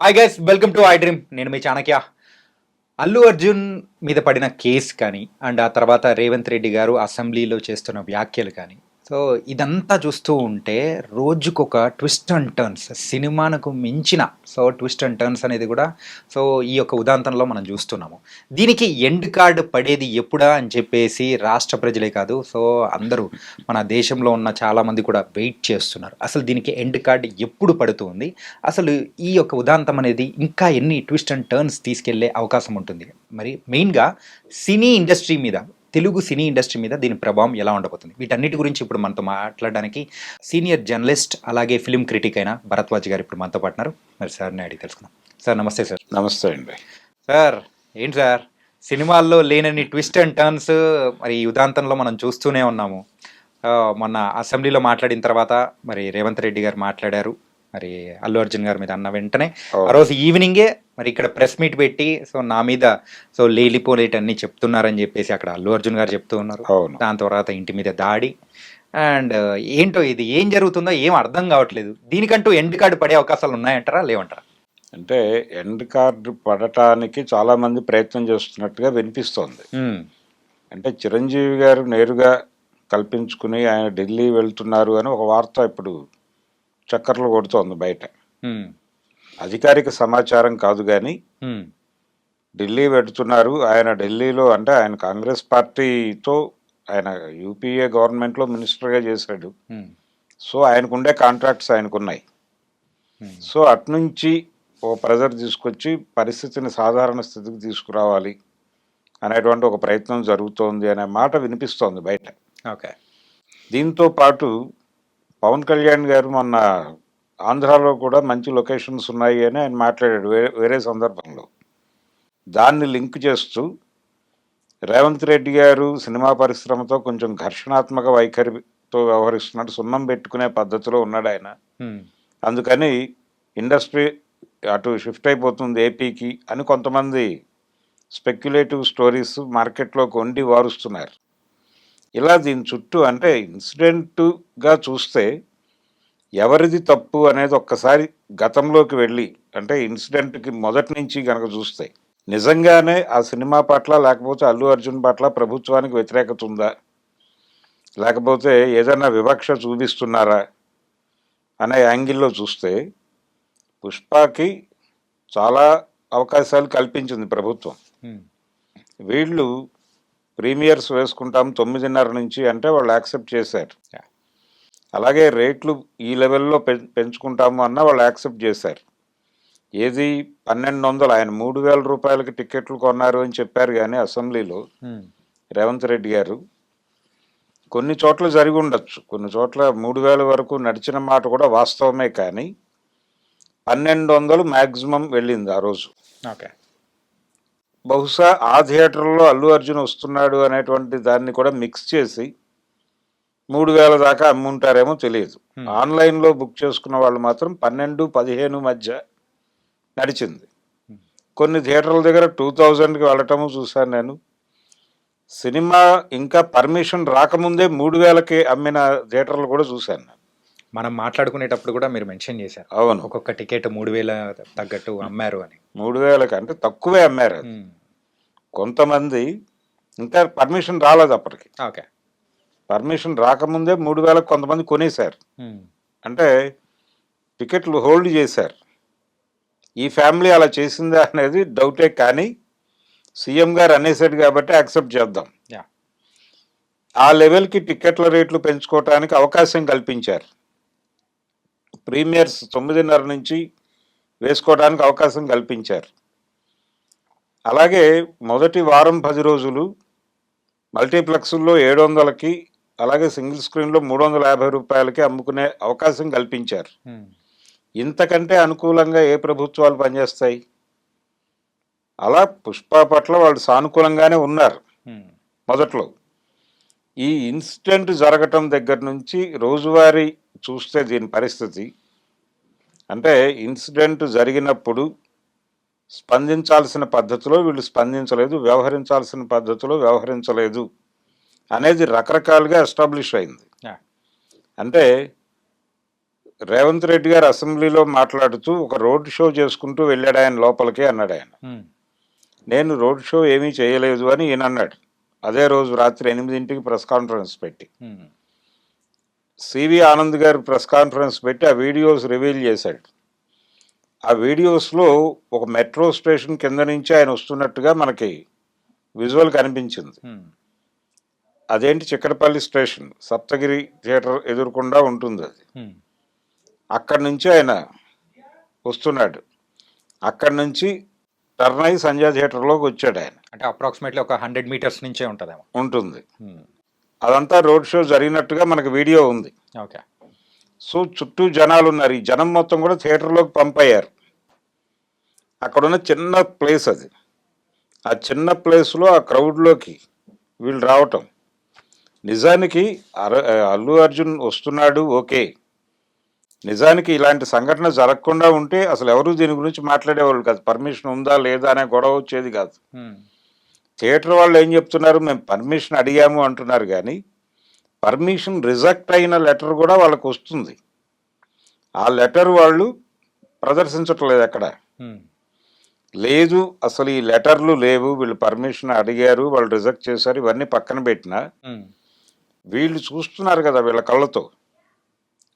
Hi guys welcome to I dream నేను మీ చాణక్య. అల్లు అర్జున్ మీద పడిన కేసు కానీ అండ్ ఆ తర్వాత రేవంత్ రెడ్డి గారు అసెంబ్లీలో చేస్తున్న వ్యాఖ్యలు కానీ సో ఇదంతా చూస్తూ ఉంటే రోజుకొక ట్విస్ట్ అండ్ టర్న్స్ సినిమానకు మించిన సో ట్విస్ట్ అండ్ టర్న్స్ అనేది కూడా సో ఈ యొక్క ఉదాంతంలో మనం చూస్తున్నాము. దీనికి ఎండ్ కార్డ్ పడేది ఎప్పుడా అని చెప్పేసి రాష్ట్ర ప్రజలే కాదు సో అందరూ మన దేశంలో ఉన్న చాలామంది కూడా వెయిట్ చేస్తున్నారు. అసలు దీనికి ఎండ్ కార్డ్ ఎప్పుడు పడుతుంది? అసలు ఈ యొక్క ఉదాంతం అనేది ఇంకా ఎన్ని ట్విస్ట్ అండ్ టర్న్స్ తీసుకెళ్ళే అవకాశం ఉంటుంది? మరి మెయిన్గా సినీ ఇండస్ట్రీ మీద తెలుగు సినీ ఇండస్ట్రీ మీద దీని ప్రభావం ఎలా ఉండబోతుంది? వీటన్నిటి గురించి ఇప్పుడు మనతో మాట్లాడడానికి సీనియర్ జర్నలిస్ట్ అలాగే ఫిల్మ్ క్రిటిక్ అయిన భరద్వాజ్ గారు ఇప్పుడు మనతో పాటున్నారు మరి సార్ని అడిగి తెలుసుకుందాం. సార్ నమస్తే సార్. నమస్తే అండి. సార్ ఏంటి సార్? సినిమాల్లో లేనన్ని ట్విస్ట్ అండ్ టర్న్స్ మరి ఈ ఉదాంతంలో మనం చూస్తూనే ఉన్నాము. మొన్న అసెంబ్లీలో మాట్లాడిన తర్వాత మరి రేవంత్ రెడ్డి గారు మాట్లాడారు. మరి అల్లు అర్జున్ గారి మీద అన్న వెంటనే. ఆ రోజు ఈవినింగే మరి ఇక్కడ ప్రెస్ మీట్ పెట్టి సో నా మీద సో లేలిపోలేట్ అన్ని చెప్తున్నారని చెప్పేసి అక్కడ అల్లు అర్జున్ గారు చెప్తూ ఉన్నారు. దాని తర్వాత ఇంటి మీద దాడి. అండ్ ఏంటో ఇది ఏం జరుగుతుందో ఏం అర్థం కావట్లేదు. దీనికంటూ ఎండ్ కార్డు పడే అవకాశాలు ఉన్నాయంటారా లేవంటారా? అంటే ఎండ్ కార్డు పడటానికి చాలా మంది ప్రయత్నం చేస్తున్నట్టుగా వినిపిస్తోంది. అంటే చిరంజీవి గారు నేరుగా కల్పించుకుని ఆయన ఢిల్లీ వెళ్తున్నారు అని ఒక వార్త ఇప్పుడు చక్కర్లు కొడుతోంది బయట. అధికారిక సమాచారం కాదు కానీ ఢిల్లీ వెళ్తున్నారు ఆయన ఢిల్లీలో అంటే ఆయన కాంగ్రెస్ పార్టీతో ఆయన యూపీఏ గవర్నమెంట్లో మినిస్టర్గా చేశాడు. సో ఆయనకుండే కాంట్రాక్ట్స్ ఆయనకున్నాయి. సో అట్నుంచి ఓ ప్రెజర్ తీసుకొచ్చి పరిస్థితిని సాధారణ స్థితికి తీసుకురావాలి అనేటువంటి ఒక ప్రయత్నం జరుగుతోంది అనే మాట వినిపిస్తోంది బయట. ఓకే. దీంతో పాటు పవన్ కళ్యాణ్ గారు మొన్న ఆంధ్రాలో కూడా మంచి లొకేషన్స్ ఉన్నాయి అని ఆయన మాట్లాడాడు వేరే వేరే సందర్భంలో. దాన్ని లింక్ చేస్తూ రేవంత్ రెడ్డి గారు సినిమా పరిశ్రమతో కొంచెం ఘర్షణాత్మక వైఖరితో వ్యవహరిస్తున్నాడు. సున్నం పెట్టుకునే పద్ధతిలో ఉన్నాడు ఆయన. అందుకని ఇండస్ట్రీ అటు షిఫ్ట్ అయిపోతుంది ఏపీకి అని కొంతమంది స్పెక్యులేటివ్ స్టోరీస్ మార్కెట్లోకి వండి వారుస్తున్నారు. ఇలా దీని చుట్టూ అంటే ఇన్సిడెంట్గా చూస్తే ఎవరిది తప్పు అనేది ఒక్కసారి గతంలోకి వెళ్ళి అంటే ఇన్సిడెంట్కి మొదటి నుంచి కనుక చూస్తే నిజంగానే ఆ సినిమా పట్ల లేకపోతే అల్లు అర్జున్ పట్ల ప్రభుత్వానికి వ్యతిరేకత ఉందా? లేకపోతే ఏదైనా వివక్ష చూపిస్తున్నారా? అనే యాంగిల్లో చూస్తే పుష్పకి చాలా అవకాశాలు కల్పించింది ప్రభుత్వం. వీళ్ళు ప్రీమియర్స్ వేసుకుంటాం తొమ్మిదిన్నర నుంచి అంటే వాళ్ళు యాక్సెప్ట్ చేశారు. అలాగే రేట్లు ఈ లెవెల్లో పెం- పెంచుకుంటాము అన్న వాళ్ళు యాక్సెప్ట్ చేశారు. ఏది పన్నెండు వందలు ఆయన మూడు వేల రూపాయలకి టికెట్లు కొన్నారు అని చెప్పారు కానీ అసెంబ్లీలో రేవంత్ రెడ్డి గారు కొన్ని చోట్ల జరిగి ఉండొచ్చు. కొన్ని చోట్ల మూడు వేల వరకు నడిచిన మాట కూడా వాస్తవమే కానీ పన్నెండు వందలు మ్యాక్సిమం వెళ్ళింది ఆ రోజు. ఓకే. బహుశా ఆ థియేటర్లో అల్లు అర్జున్ వస్తున్నాడు అనేటువంటి దాన్ని కూడా మిక్స్ చేసి మూడు వేల దాకా అమ్ముంటారేమో తెలియదు. ఆన్లైన్లో బుక్ చేసుకున్న వాళ్ళు మాత్రం పన్నెండు పదిహేను మధ్య నడిచింది. కొన్ని థియేటర్ల దగ్గర టూ థౌజండ్కి వెళ్ళటము చూశాను నేను. సినిమా ఇంకా పర్మిషన్ రాకముందే మూడు వేలకి అమ్మిన థియేటర్లు కూడా చూశాను నేను. మనం మాట్లాడుకునేటప్పుడు కూడా మీరు మెన్షన్ చేశారు. అవును. ఒక్కొక్క టికెట్ మూడు వేల తగ్గట్టు అమ్మారు అని. మూడు వేలకి అంటే తక్కువే అమ్మారు కొంతమంది ఇంకా పర్మిషన్ రాలేదు అప్పటికి. ఓకే. పర్మిషన్ రాకముందే మూడు వేలకు కొంతమంది కొనేశారు. అంటే టికెట్లు హోల్డ్ చేశారు. ఈ ఫ్యామిలీ అలా చేసిందా అనేది డౌటే కానీ సీఎం గారు అనేసాడు కాబట్టి యాక్సెప్ట్ చేద్దాం. ఆ లెవెల్కి టికెట్ల రేట్లు పెంచుకోవటానికి అవకాశం కల్పించారు. ప్రీమియర్స్ తొమ్మిదిన్నర నుంచి వేసుకోవడానికి అవకాశం కల్పించారు. అలాగే మొదటి వారం పది రోజులు మల్టీప్లెక్స్లో ఏడు వందలకి అలాగే సింగిల్ స్క్రీన్లో మూడు వందల యాభై రూపాయలకి అమ్ముకునే అవకాశం కల్పించారు. ఇంతకంటే అనుకూలంగా ఏ ప్రభుత్వాలు పనిచేస్తాయి? అలా పుష్ప పట్ల వాళ్ళు సానుకూలంగానే ఉన్నారు. మొదట్లో ఈ ఇన్సిడెంట్ జరగటం దగ్గర నుంచి రోజువారీ చూస్తే దీని పరిస్థితి. అంటే ఇన్సిడెంట్ జరిగినప్పుడు స్పందించాల్సిన పద్ధతిలో వీళ్ళు స్పందించలేదు వ్యవహరించాల్సిన పద్ధతిలో వ్యవహరించలేదు అనేది రకరకాలుగా ఎస్టాబ్లిష్ అయింది. అంటే రేవంత్ రెడ్డి గారు అసెంబ్లీలో మాట్లాడుతూ ఒక రోడ్ షో చేసుకుంటూ వెళ్ళాడు ఆయన లోపలికి అన్నాడు ఆయన. నేను రోడ్ షో ఏమీ చేయలేదు అని ఈయన అన్నాడు అదే రోజు రాత్రి ఎనిమిదింటికి ప్రెస్ కాన్ఫరెన్స్ పెట్టి. సివి ఆనంద్ గారు ప్రెస్ కాన్ఫరెన్స్ పెట్టి ఆ వీడియోస్ రివీల్ చేశాడు. ఆ వీడియోస్లో ఒక మెట్రో స్టేషన్ కింద నుంచి ఆయన వస్తున్నట్టుగా మనకి విజువల్ కనిపించింది. అదేంటి చిక్కడపల్లి స్టేషన్? సప్తగిరి థియేటర్ ఎదురుకుండా ఉంటుంది అది. అక్కడి నుంచి ఆయన వస్తున్నాడు. అక్కడి నుంచి టర్న్ అయి సంజయ్ థియేటర్లోకి వచ్చాడు ఆయన. అంటే అప్రాక్సిమేట్లీ ఒక హండ్రెడ్ మీటర్స్ నుంచే ఉంటుందేమో. ఉంటుంది. ఉమ్, అదంతా రోడ్ షో జరిగినట్టుగా మనకు వీడియో ఉంది. ఓకే. సో చుట్టూ జనాలు ఉన్నారు ఈ జనం మొత్తం కూడా థియేటర్లోకి పంపయ్యారు. అక్కడున్న చిన్న ప్లేస్ అది. ఆ చిన్న ప్లేస్లో ఆ క్రౌడ్లోకి వీళ్ళు రావటం. నిజానికి అల్లు అర్జున్ వస్తున్నాడు ఓకే. నిజానికి ఇలాంటి సంఘటన జరగకుండా ఉంటే అసలు ఎవరు దీని గురించి మాట్లాడేవాళ్ళు కాదు. పర్మిషన్ ఉందా లేదా అనే గొడవ వచ్చేది కాదు. థియేటర్ వాళ్ళు ఏం చెప్తున్నారు? మేము పర్మిషన్ అడిగాము అంటున్నారు కానీ పర్మిషన్ రిజెక్ట్ అయిన లెటర్ కూడా వాళ్ళకు వస్తుంది. ఆ లెటర్ వాళ్ళు ప్రదర్శించట్లేదు అక్కడ. లేదు అసలు ఈ లెటర్లు లేవు వీళ్ళు పర్మిషన్ అడిగారు వాళ్ళు రిజెక్ట్ చేశారు ఇవన్నీ పక్కన పెట్టినా వీళ్ళు చూస్తున్నారు కదా వీళ్ళ కళ్ళతో.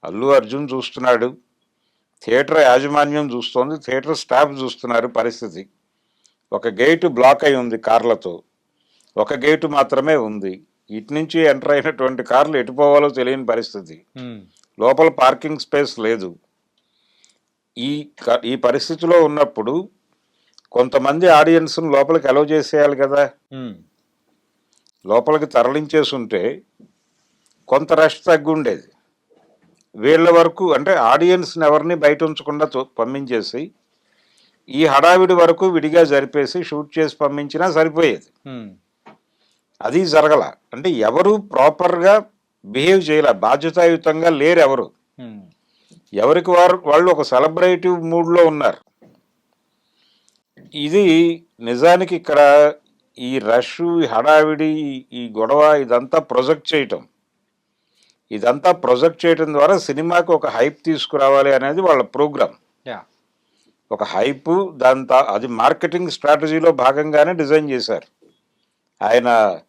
అల్లు అర్జున్ చూస్తున్నాడు థియేటర్ యాజమాన్యం చూస్తోంది థియేటర్ స్టాఫ్ చూస్తున్నారు పరిస్థితి. ఒక గేటు బ్లాక్ అయి ఉంది కార్లతో. ఒక గేటు మాత్రమే ఉంది. ఇటు నుంచి ఎంటర్ అయినటువంటి కార్లు ఎటు పోవాలో తెలియని పరిస్థితి. లోపల పార్కింగ్ స్పేస్ లేదు. ఈ ఈ పరిస్థితిలో ఉన్నప్పుడు కొంతమంది ఆడియన్స్ను లోపలికి అలౌ చేసేయాలి కదా. లోపలికి తరలించేసి ఉంటే కొంత రష్ తగ్గి ఉండేది వీళ్ళ వరకు అంటే ఆడియన్స్ని ఎవరిని బయట ఉంచకుండా పంపించేసి ఈ హడావిడి వరకు విడిగా జరిపేసి షూట్ చేసి పంపించినా సరిపోయేది. అది జరగల. అంటే ఎవరు ప్రాపర్గా బిహేవ్ చేయలే బాధ్యతాయుతంగా లేరు ఎవరు. ఎవరికి వారు వాళ్ళు ఒక సెలబ్రేటివ్ మూడ్లో ఉన్నారు. ఇది నిజానికి ఇక్కడ ఈ రష్ ఈ హడావిడి ఈ- గొడవ ఇదంతా ప్రొజెక్ట్ చేయటం. ఇదంతా ప్రొజెక్ట్ చేయటం ద్వారా సినిమాకి ఒక హైప్ తీసుకురావాలి అనేది వాళ్ళ ప్రోగ్రామ్. యా. ఒక హైప్ దాని అది మార్కెటింగ్ స్ట్రాటజీలో భాగంగానే డిజైన్ చేశారు. ఆయన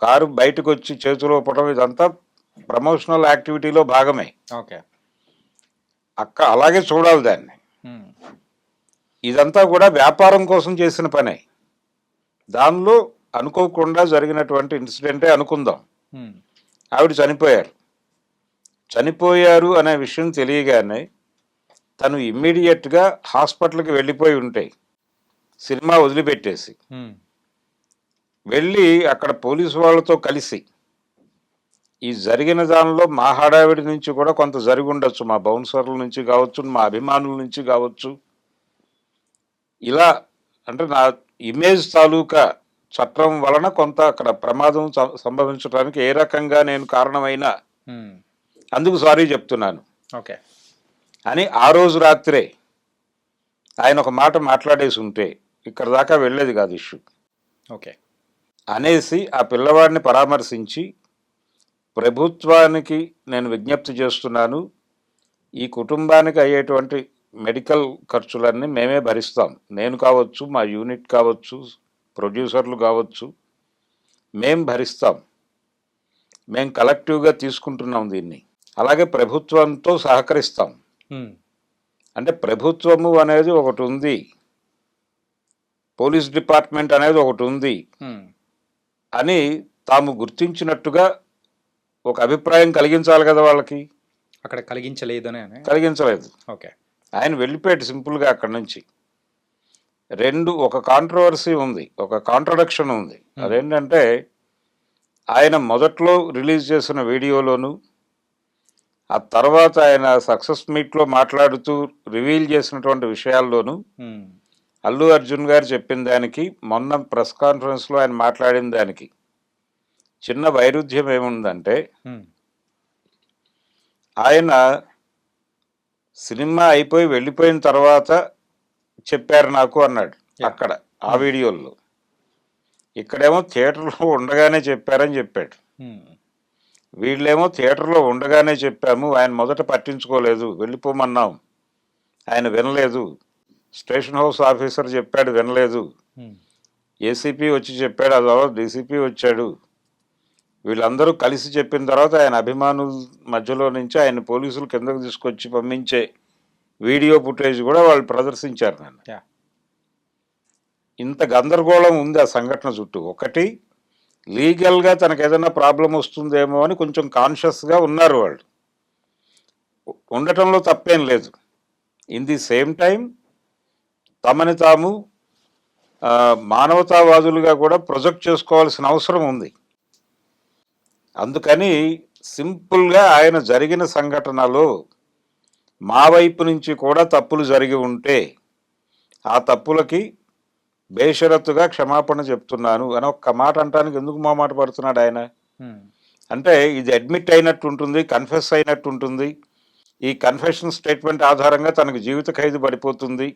కారు బయటకు వచ్చి చేతిలో ఇవ్వటం ఇదంతా ప్రమోషనల్ యాక్టివిటీలో భాగమే. ఓకే. అక్క అలాగే చూడాలి దాన్ని. ఇదంతా కూడా వ్యాపారం కోసం చేసిన పనే. దానిలో అనుకోకుండా జరిగినటువంటి ఇన్సిడెంటే అనుకుందాం. ఆవిడ చనిపోయారు. చనిపోయారు అనే విషయం తెలియగానే తను ఇమ్మీడియట్గా హాస్పిటల్కి వెళ్ళిపోయి ఉంటాయి సినిమా వదిలిపెట్టేసి ఉమ్, వెళ్ళి అక్కడ పోలీసు వాళ్ళతో కలిసి ఈ జరిగిన దానిలో మా హడావిడి నుంచి కూడా కొంత జరిగి ఉండొచ్చు మా బౌన్సర్ల నుంచి కావచ్చు మా అభిమానుల నుంచి కావచ్చు. ఇలా అంటే నా ఇమేజ్ తాలూకా చట్టం వలన కొంత అక్కడ ప్రమాదం సంభవించడానికి ఏ రకంగా నేను కారణమైనా ఉమ్, అందుకు సారీ చెప్తున్నాను. ఓకే అని ఆ రోజు రాత్రే ఆయన ఒక మాట మాట్లాడేసి ఉంటే ఇక్కడ దాకా వెళ్ళేది కాదు ఇష్యూ. ఓకే. అనేసి ఆ పిల్లవాడిని పరామర్శించి ప్రభుత్వానికి నేను విజ్ఞప్తి చేస్తున్నాను ఈ కుటుంబానికి అయ్యేటువంటి మెడికల్ ఖర్చులన్నీ మేమే భరిస్తాం. నేను కావచ్చు మా యూనిట్ కావచ్చు ప్రొడ్యూసర్లు కావచ్చు మేం భరిస్తాం. మేం కలెక్టివ్గా తీసుకుంటున్నాం దీన్ని. అలాగే ప్రభుత్వంతో సహకరిస్తాం. అంటే ప్రభుత్వము అనేది ఒకటి ఉంది పోలీస్ డిపార్ట్మెంట్ అనేది ఒకటి ఉంది అని తాము గుర్తించినట్టుగా ఒక అభిప్రాయం కలిగించాలి కదా వాళ్ళకి? అక్కడ కలిగించలేదనే అని కలిగించలేదు. ఓకే. ఆయన వెళ్ళిపోయాడు సింపుల్గా అక్కడి నుంచి. రెండు ఒక కాంట్రవర్సీ ఉంది ఒక కాంట్రడక్షన్ ఉంది. అదేంటంటే ఆయన మొదట్లో రిలీజ్ చేసిన వీడియోలోను ఆ తర్వాత ఆయన సక్సెస్ మీట్లో మాట్లాడుతూ రివీల్ చేసినటువంటి విషయాల్లోనూ అల్లు అర్జున్ గారు చెప్పిన దానికి మొన్న ప్రెస్ కాన్ఫరెన్స్లో ఆయన మాట్లాడిన దానికి చిన్న వైరుధ్యం ఏముందంటే ఆయన సినిమా అయిపోయి వెళ్ళిపోయిన తర్వాత చెప్పారు నాకు అన్నాడు. అక్కడ ఆ వీడియోల్లో. ఇక్కడేమో థియేటర్లో ఉండగానే చెప్పారని చెప్పాడు. వీళ్ళేమో థియేటర్లో ఉండగానే చెప్పాము ఆయన మొదట పట్టించుకోలేదు వెళ్ళిపోమన్నాం. ఆయన వినలేదు. స్టేషన్ హౌస్ ఆఫీసర్ చెప్పాడు వినలేదు. ఏసీపీ వచ్చి చెప్పాడు ఆ తర్వాత డీసీపీ వచ్చాడు. వీళ్ళందరూ కలిసి చెప్పిన తర్వాత ఆయన అభిమానుల మధ్యలో నుంచి ఆయన పోలీసులు కిందకు తీసుకొచ్చి పంపించే వీడియో ఫుటేజ్ కూడా వాళ్ళు ప్రదర్శించారు నన్ను. ఇంత గందరగోళం ఉంది ఆ సంఘటన చుట్టూ. ఒకటి లీగల్గా తనకు ఏదైనా ప్రాబ్లం వస్తుందేమో అని కొంచెం కాన్షియస్గా ఉన్నారు వాళ్ళు. ఉండటంలో తప్పేం లేదు. ఇన్ ది సేమ్ టైం తమని తాము మానవతావాదులుగా కూడా ప్రొజెక్ట్ చేసుకోవాల్సిన అవసరం ఉంది. అందుకని సింపుల్గా ఆయన జరిగిన సంఘటనలో మా వైపు నుంచి కూడా తప్పులు జరిగి ఉంటే ఆ తప్పులకి బేషరత్తుగా క్షమాపణ చెప్తున్నాను అని ఒక్క మాట అంటానికి ఎందుకు మా మాట పడుతున్నాడు ఆయన? అంటే ఇది అడ్మిట్ అయినట్టు ఉంటుంది కన్ఫెస్ అయినట్టు ఉంటుంది. ఈ కన్ఫెషన్ స్టేట్మెంట్ ఆధారంగా తనకు జీవిత ఖైదు పడిపోతుంది.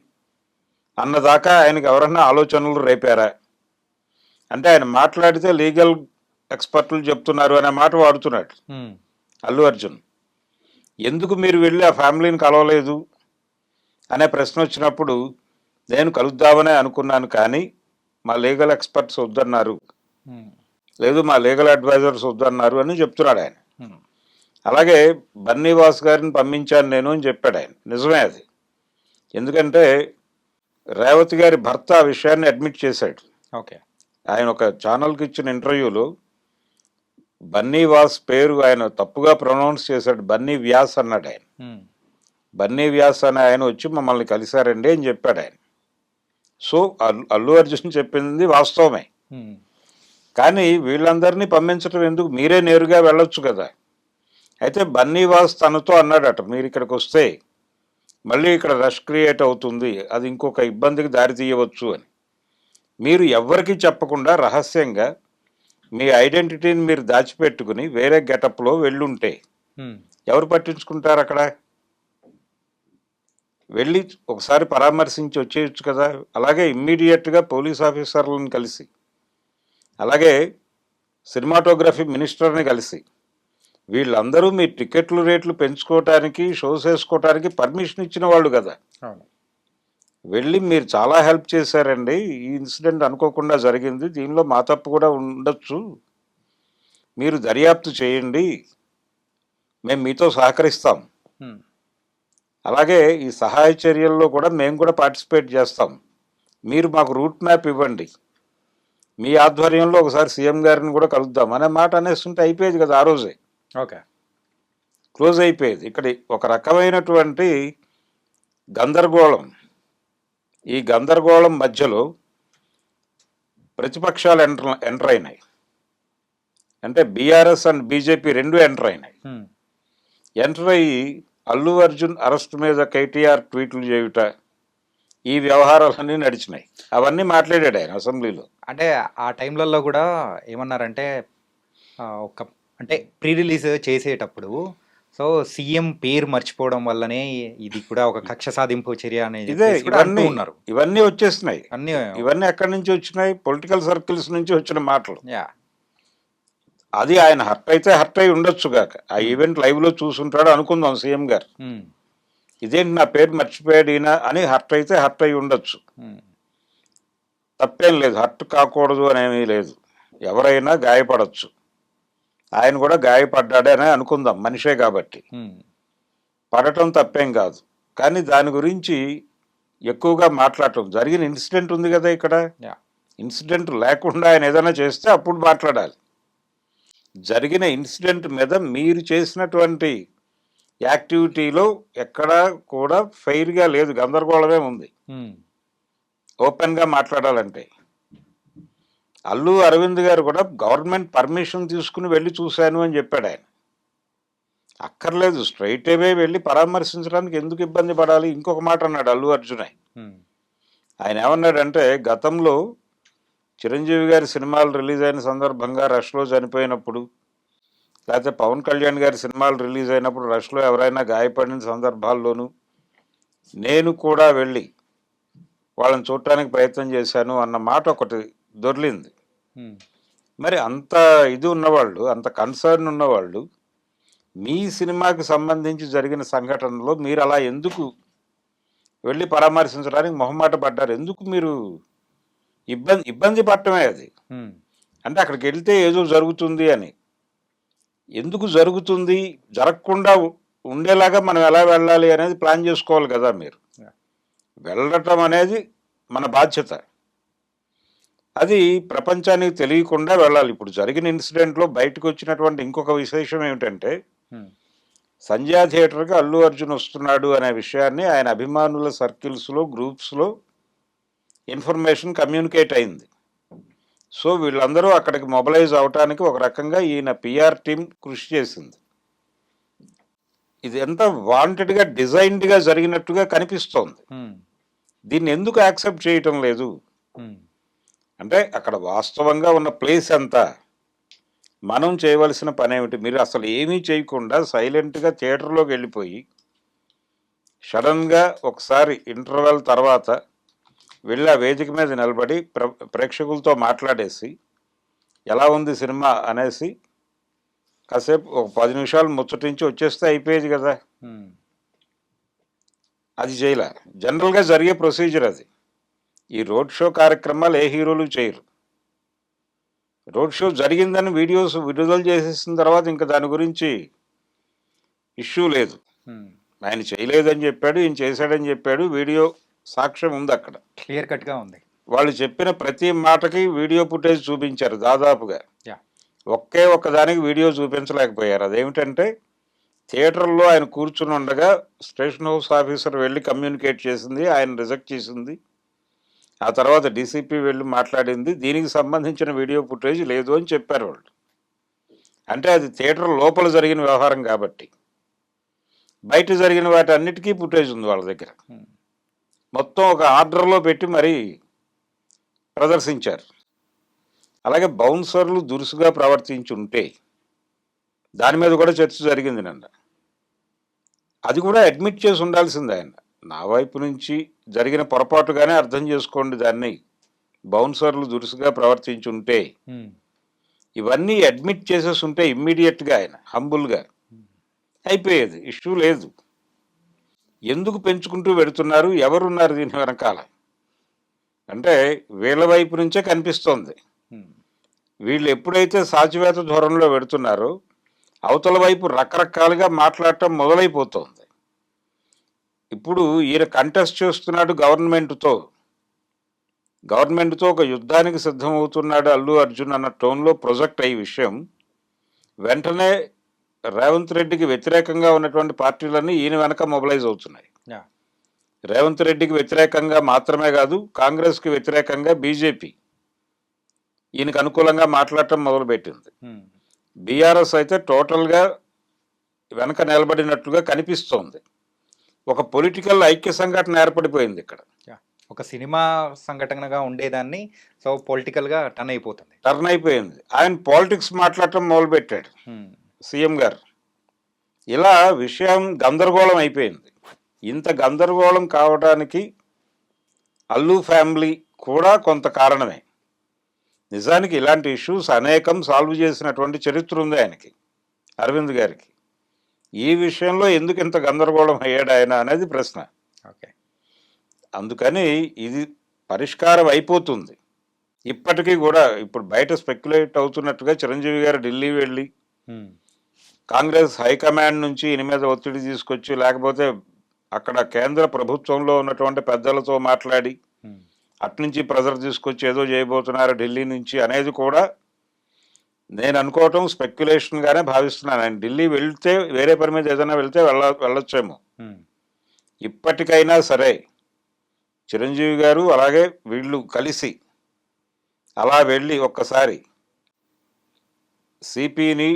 అన్నదాకా ఆయనకి ఎవరన్నా ఆలోచనలు రేపారా? అంటే ఆయన మాట్లాడితే లీగల్ ఎక్స్పర్ట్లు చెప్తున్నారు అనే మాట వాడుతున్నాడు అల్లు అర్జున్. ఎందుకు మీరు వెళ్ళి ఆ ఫ్యామిలీని కలవలేదు? అనే ప్రశ్న వచ్చినప్పుడు నేను కలుద్దామనే అనుకున్నాను కానీ మా లీగల్ ఎక్స్పర్ట్స్ వద్దన్నారు. లేదు మా లీగల్ అడ్వైజర్స్ వద్దన్నారు అని చెప్తున్నాడు ఆయన. అలాగే బన్నీవాస్ గారిని పంపించాను నేను అని చెప్పాడు ఆయన. నిజమే అది. ఎందుకంటే రేవతి గారి భర్త ఆ విషయాన్ని అడ్మిట్ చేశాడు. ఓకే. ఆయన ఒక ఛానల్కి ఇచ్చిన ఇంటర్వ్యూలో బన్నీవాస్ పేరు ఆయన తప్పుగా ప్రొనౌన్స్ చేశాడు. బన్నీ వ్యాస్ అన్నాడు ఆయన. బన్నీ వ్యాస్ అనే ఆయన వచ్చి మమ్మల్ని కలిశారండి అని చెప్పాడు ఆయన. సో అల్లు అల్లు అర్జున్ చెప్పింది వాస్తవమే. కానీ వీళ్ళందరినీ పంపించడం ఎందుకు? మీరే నేరుగా వెళ్ళొచ్చు కదా. అయితే బన్నీవాస్ తనతో అన్నాడట మీరు ఇక్కడికి వస్తే మళ్ళీ ఇక్కడ రష్ క్రియేట్ అవుతుంది అది ఇంకొక ఇబ్బందికి దారి తీయవచ్చు అని. మీరు ఎవ్వరికీ చెప్పకుండా రహస్యంగా మీ ఐడెంటిటీని మీరు దాచిపెట్టుకుని వేరే గెటప్లో వెళ్ళుంటే ఎవరు పట్టించుకుంటారు అక్కడ? వెళ్ళి ఒకసారి పరామర్శించి వచ్చేయచ్చు కదా. అలాగే ఇమ్మీడియట్గా పోలీస్ ఆఫీసర్లను కలిసి అలాగే సినిమాటోగ్రఫీ మినిస్టర్ని కలిసి వీళ్ళందరూ మీ టికెట్లు రేట్లు పెంచుకోవటానికి షోస్ వేసుకోవటానికి పర్మిషన్ ఇచ్చిన వాళ్ళు కదా. వెళ్ళి మీరు చాలా హెల్ప్ చేశారండి. ఈ ఇన్సిడెంట్ అనుకోకుండా జరిగింది. దీనిలో మా తప్పు కూడా ఉండొచ్చు. మీరు దర్యాప్తు చేయండి. మేము మీతో సహకరిస్తాం. అలాగే ఈ సహాయ చర్యల్లో కూడా మేము కూడా పార్టిసిపేట్ చేస్తాం. మీరు మాకు రూట్ మ్యాప్ ఇవ్వండి. మీ ఆధ్వర్యంలో ఒకసారి సీఎం గారిని కూడా కలుద్దాం అనే మాట అనేస్తుంటే అయిపోయేది కదా ఆ రోజే. ఓకే. క్లోజ్ అయిపోయేది. ఇక్కడ ఒక రకమైనటువంటి గందరగోళం. ఈ గందరగోళం మధ్యలో ప్రతిపక్షాలు ఎంటర్ ఎంటర్ అయినాయి. అంటే బీఆర్ఎస్ అండ్ బీజేపీ రెండు ఎంటర్ అయినాయి. ఎంటర్ అయ్యి అల్లు అర్జున్ అరెస్ట్ మీద కేటీఆర్ ట్వీట్లు చేయుట ఈ వ్యవహారాలన్నీ నడిచినాయి. అవన్నీ మాట్లాడాడు ఆయన అసెంబ్లీలో. అంటే ఆ టైంలలో కూడా ఏమన్నారంటే ఒక అంటే ప్రీ రిలీజ్ చేసేటప్పుడు సో సీఎం పేరు మర్చిపోవడం వల్లనే ఇది కూడా ఒక కక్ష సాధింపు చర్య అనేది ఇదే ఇవన్నీ ఉన్నారు. ఇవన్నీ వచ్చేసినాయి. అన్ని ఇవన్నీ ఎక్కడి నుంచి వచ్చినాయి? పొలిటికల్ సర్కిల్స్ నుంచి వచ్చిన మాటలు. యా. అది ఆయన హర్ట్ అయితే హర్ట్ అయి ఉండొచ్చు గాక ఆ ఈవెంట్ లైవ్లో చూసుంటాడు అనుకుందాం సీఎం గారు. ఉమ్, ఇదేంటి నా పేరు మర్చిపోయాడు ఈయన అని హర్ట్ అయితే హర్ట్ అయి ఉండొచ్చు. ఉమ్, తప్పేం లేదు హర్ట్ కాకూడదు అనేమీ లేదు. ఎవరైనా గాయపడచ్చు. ఆయన కూడా గాయపడ్డాడే అని అనుకుందాం మనిషే కాబట్టి. పడటం తప్పేం కాదు. కానీ దాని గురించి ఎక్కువగా మాట్లాడటం జరిగిన ఇన్సిడెంట్ ఉంది కదా ఇక్కడ? ఇన్సిడెంట్ లేకుండా ఆయన ఏదైనా చేస్తే అప్పుడు మాట్లాడాలి. జరిగిన ఇన్సిడెంట్ మీద మీరు చేసినటువంటి యాక్టివిటీలో ఎక్కడా కూడా ఫెయిర్గా లేదు గందరగోళమే ఉంది. ఓపెన్గా మాట్లాడాలంటే. అల్లు అరవింద్ గారు కూడా గవర్నమెంట్ పర్మిషన్ తీసుకుని వెళ్ళి చూశాను అని చెప్పాడు ఆయన. అక్కర్లేదు స్ట్రైట్ అవే వెళ్ళి పరామర్శించడానికి ఎందుకు ఇబ్బంది పడాలి? ఇంకొక మాట అన్నాడు అల్లు అర్జునే. ఆయన ఏమన్నాడంటే గతంలో చిరంజీవి గారి సినిమాలు రిలీజ్ అయిన సందర్భంగా రష్లో చనిపోయినప్పుడు లేకపోతే పవన్ కళ్యాణ్ గారి సినిమాలు రిలీజ్ అయినప్పుడు రష్లో ఎవరైనా గాయపడిన సందర్భాల్లోనూ నేను కూడా వెళ్ళి వాళ్ళని చూడటానికి ప్రయత్నం చేశాను అన్న మాట ఒకటి దొర్లింది. మరి అంత ఇది ఉన్నవాళ్ళు అంత కన్సర్న్ ఉన్నవాళ్ళు మీ సినిమాకి సంబంధించి జరిగిన సంఘటనలో మీరు అలా ఎందుకు వెళ్ళి పరామర్శించడానికి మొహమాట పడ్డారు? ఎందుకు మీరు ఇబ్బంది ఇబ్బంది పడటమే అది. అంటే అక్కడికి వెళ్తే ఏదో జరుగుతుంది అని. ఎందుకు జరుగుతుంది? జరగకుండా ఉండేలాగా మనం ఎలా వెళ్ళాలి అనేది ప్లాన్ చేసుకోవాలి కదా మీరు. వెళ్ళటం అనేది మన బాధ్యత. అది ప్రపంచానికి తెలియకుండా వెళ్ళాలి. ఇప్పుడు జరిగిన ఇన్సిడెంట్లో బయటకు వచ్చినటువంటి ఇంకొక విశేషం ఏమిటంటే సంధ్యా థియేటర్కి అల్లు అర్జున్ వస్తున్నాడు అనే విషయాన్ని ఆయన అభిమానుల సర్కిల్స్లో గ్రూప్స్లో ఇన్ఫర్మేషన్ కమ్యూనికేట్ అయింది. సో వీళ్ళందరూ అక్కడికి మొబలైజ్ అవటానికి ఒక రకంగా ఈయన పిఆర్ టీం కృషి చేసింది. ఇది ఎంత వాంటెడ్గా డిజైన్డ్గా జరిగినట్టుగా కనిపిస్తోంది. దీన్ని ఎందుకు యాక్సెప్ట్ చేయటం లేదు? అంటే అక్కడ వాస్తవంగా ఉన్న ప్లేస్ ఎంత మనం చేయవలసిన పని ఏమిటి? మీరు అసలు ఏమీ చేయకుండా సైలెంట్గా థియేటర్లోకి వెళ్ళిపోయి సడన్గా ఒకసారి ఇంటర్వెల్ తర్వాత వెళ్ళి ఆ వేదిక మీద నిలబడి ప్ర ప్రేక్షకులతో మాట్లాడేసి ఎలా ఉంది సినిమా అనేసి కాసేపు ఒక పది నిమిషాలు ముచ్చటించి వచ్చేస్తే అయిపోయేది కదా. అది చేయలే. జనరల్గా జరిగే ప్రొసీజర్ అది. ఈ రోడ్ షో కార్యక్రమాలు ఏ హీరోలు చేయరు. రోడ్ షో జరిగిందని వీడియోస్ విడుదల చేసేసిన తర్వాత ఇంకా దాని గురించి ఇష్యూ లేదు. ఆయన చేయలేదని చెప్పాడు ఈయన చేశాడని చెప్పాడు వీడియో సాక్ష్యం ఉంది అక్కడ. క్లియర్ కట్గా ఉంది. వాళ్ళు చెప్పిన ప్రతి మాటకి వీడియో ఫుటేజ్ చూపించారు దాదాపుగా. ఒకే ఒక్క దానికి వీడియో చూపించలేకపోయారు. అదేమిటంటే థియేటర్లో ఆయన కూర్చుని ఉండగా స్టేషన్ హౌస్ ఆఫీసర్ వెళ్ళి కమ్యూనికేట్ చేసింది ఆయన రిజెక్ట్ చేసింది. ఆ తర్వాత డీసీపీ వెళ్ళి మాట్లాడింది దీనికి సంబంధించిన వీడియో ఫుటేజ్ లేదు అని చెప్పారు వాళ్ళు. అంటే అది థియేటర్ లోపల జరిగిన వ్యవహారం కాబట్టి. బయట జరిగిన వాటి అన్నిటికీ ఫుటేజ్ ఉంది వాళ్ళ దగ్గర. మొత్తం ఒక ఆర్డర్లో పెట్టి మరీ ప్రదర్శించారు. అలాగే బౌన్సర్లు దురుసుగా ప్రవర్తించి ఉంటే దాని మీద కూడా చర్చ జరిగింది నిన్న. అది కూడా అడ్మిట్ చేసి ఉండాల్సింది ఆయన. నా వైపు నుంచి జరిగిన పొరపాటుగానే అర్థం చేసుకోండి దాన్ని. బౌన్సర్లు దురుసుగా ప్రవర్తించి ఉంటే ఉమ్, ఇవన్నీ అడ్మిట్ చేసేసి ఉంటే ఇమ్మీడియట్గా ఆయన హంబుల్గా అయిపోయేది. ఇష్యూ లేదు. ఎందుకు పెంచుకుంటూ పెడుతున్నారు ఎవరున్నారు దీని వెనకాల? అంటే వీళ్ళ వైపు నుంచే కనిపిస్తోంది. వీళ్ళు ఎప్పుడైతే సాచివేత ధోరణిలో పెడుతున్నారో అవతల వైపు రకరకాలుగా మాట్లాడటం మొదలైపోతోంది. ఇప్పుడు ఈయన కంటెస్ట్ చేస్తున్నాడు గవర్నమెంట్తో. గవర్నమెంట్తో ఒక యుద్ధానికి సిద్ధమవుతున్నాడు అల్లు అర్జున్ అన్న టోన్లో ప్రొజెక్ట్ అయ్యే విషయం వెంటనే రేవంత్ రెడ్డికి వ్యతిరేకంగా ఉన్నటువంటి పార్టీలన్నీ ఈయన వెనక మొబలైజ్ అవుతున్నాయి. రేవంత్ రెడ్డికి వ్యతిరేకంగా మాత్రమే కాదు కాంగ్రెస్కి వ్యతిరేకంగా బీజేపీ ఈయనకు అనుకూలంగా మాట్లాడటం మొదలుపెట్టింది. బీఆర్ఎస్ అయితే టోటల్గా వెనక నిలబడినట్లుగా కనిపిస్తోంది. ఒక పొలిటికల్ ఐక్య సంఘటన ఏర్పడిపోయింది ఇక్కడ. ఒక సినిమా సంఘటనగా ఉండేదాన్ని సో పొలిటికల్గా టర్న్ అయిపోతుంది. టర్న్ అయిపోయింది. ఆయన పాలిటిక్స్ మాట్లాడటం మొదలుపెట్టాడు. సీఎం గారు. ఇలా విషయం గందరగోళం అయిపోయింది. ఇంత గందరగోళం కావడానికి అల్లు ఫ్యామిలీ కూడా కొంత కారణమే. నిజానికి ఇలాంటి ఇష్యూస్ అనేకం సాల్వ్ చేసినటువంటి చరిత్ర ఉంది ఆయనకి అరవింద్ గారికి. ఈ విషయంలో ఎందుకు ఇంత గందరగోళం అయ్యాడు ఆయన అనేది ప్రశ్న. ఓకే. అందుకని ఇది పరిష్కారం అయిపోతుంది. ఇప్పటికీ కూడా ఇప్పుడు బయట స్పెక్యులేట్ అవుతున్నట్టుగా చిరంజీవి గారు ఢిల్లీ వెళ్ళి కాంగ్రెస్ హైకమాండ్ నుంచి ఈయన మీద ఒత్తిడి తీసుకొచ్చి లేకపోతే అక్కడ కేంద్ర ప్రభుత్వంలో ఉన్నటువంటి పెద్దలతో మాట్లాడి అట్నుంచి ప్రెజర్ తీసుకొచ్చి ఏదో చేయబోతున్నారు ఢిల్లీ నుంచి అనేది కూడా నేను అనుకోవటం స్పెక్యులేషన్గానే భావిస్తున్నాను. ఆయన ఢిల్లీ వెళ్తే వేరే పని మీద ఏదైనా వెళ్తే వెళ్ళ వెళ్ళొచ్చేమో. ఇప్పటికైనా సరే చిరంజీవి గారు అలాగే వీళ్ళు కలిసి అలా వెళ్ళి ఒక్కసారి సిపిని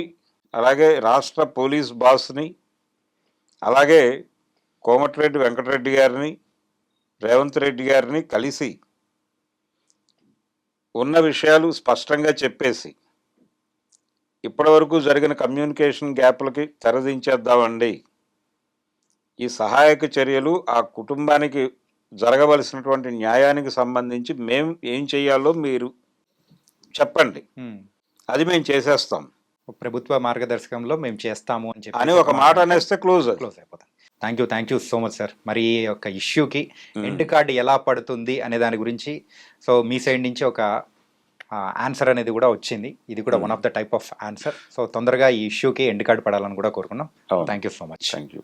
అలాగే రాష్ట్ర పోలీస్ బాస్ని అలాగే కోమటిరెడ్డి వెంకటరెడ్డి గారిని రేవంత్ రెడ్డి గారిని కలిసి ఉన్న విషయాలు స్పష్టంగా చెప్పేసి ఇప్పటివరకు జరిగిన కమ్యూనికేషన్ గ్యాప్లకి తెరదించేద్దామండి. ఈ సహాయక చర్యలు ఆ కుటుంబానికి జరగవలసినటువంటి న్యాయానికి సంబంధించి మేము ఏం చేయాలో మీరు చెప్పండి. అది మేము చేసేస్తాం. ప్రభుత్వ మార్గదర్శకంలో మేము చేస్తాము అని చెప్పి అని ఒక మాట అనేస్తే క్లోజ్ క్లోజ్ అయిపోతాం thank you thank you so much sir మరి ఈ యొక్క ఇష్యూకి. ఎండ్ కార్డ్ ఎలా పడుతుంది అనే దాని గురించి సో మీ సైడ్ నుంచి ఒక ఆన్సర్ అనేది కూడా వచ్చింది. ఇది కూడా. One of the type of answer so తొందరగా ఈ ఇష్యూకి ఎండ్ కార్డ్ పడాలని కూడా కోరుకున్నాం. Thank you so much thank you